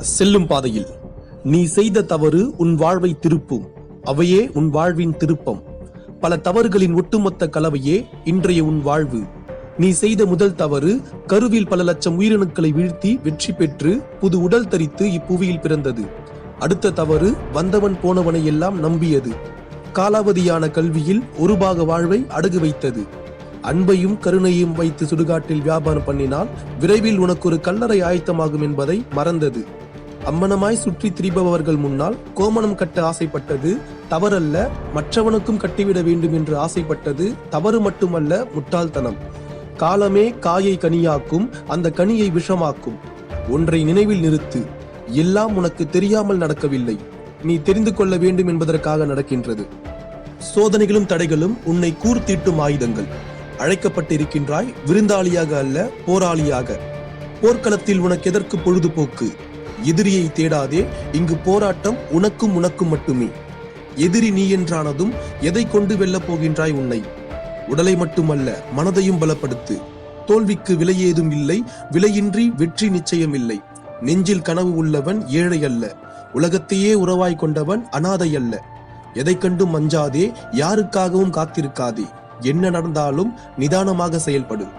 செல்லும் பாதையில். நீ செய்த தவறு உன் வாழ்வை திருப்பும். அவையே உன் வாழ்வின் திருப்பம். பல தவறுகளின் ஒட்டுமொத்த கலவையே இன்றைய உன் வாழ்வு. நீ செய்த முதல் தவறு கருவில் பல லட்சம் உயிரணுக்களை வீழ்த்தி வெற்றி பெற்று புது உடல் தரித்து இப்புவியில் பிறந்தது. அடுத்த தவறு வந்தவன் போனவனை எல்லாம் நம்பியது. காலாவதியான கல்வியில் ஒரு பாக வாழ்வை அடகு வைத்தது. அன்பையும் கருணையும் வைத்து சுடுகாட்டில் வியாபாரம் பண்ணினால் விரைவில் உனக்கு ஒரு கல்லறை ஆயத்தமாகும் என்பதை மறந்தது. அம்மனமாய் சுற்றி திரிபவர்கள் முன்னால் கோமணம் கட்ட ஆசைப்பட்டது தவறல்ல மற்றவனுக்கும் கட்டிவிட வேண்டும் என்று ஆசைப்பட்டது தவறு மட்டுமல்ல முட்டாள்தனம். காலமே காயை கனியாக்கும் அந்த கனியை விஷமாக்கும். ஒன்றை நினைவில் நிறுத்து எல்லாம் உனக்கு தெரியாமல் நடக்கவில்லை நீ தெரிந்து கொள்ள வேண்டும் என்பதற்காக நடக்கின்றது. சோதனைகளும் தடைகளும் உன்னை கூர்த்தீட்டும் ஆயுதங்கள். அழைக்கப்பட்டிருக்கின்றாய் விருந்தாளியாக அல்ல போராளியாக. போர்க்களத்தில் உனக்கு எதற்கு பொழுதுபோக்கு? எதிரியை தேடாதே இங்கு போராட்டம் உனக்கும் உனக்கும் மட்டுமே. எதிரி நீ என்றானதும் எதை கொண்டு வெல்லப் போகின்றாய் உன்னை? உடலை மட்டுமல்ல மனதையும் பலப்படுத்து. தோல்விக்கு விலை ஏதும் இல்லை விலையின்றி வெற்றி நிச்சயம் இல்லை நெஞ்சில் கனவு உள்ளவன் ஏழை அல்ல உலகத்தையே உறவாய் கொண்டவன் அனாதை அல்ல. எதை கண்டும் மஞ்சாதே யாருக்காகவும் காத்திருக்காதே. என்ன நடந்தாலும் நிதானமாக செயல்படும்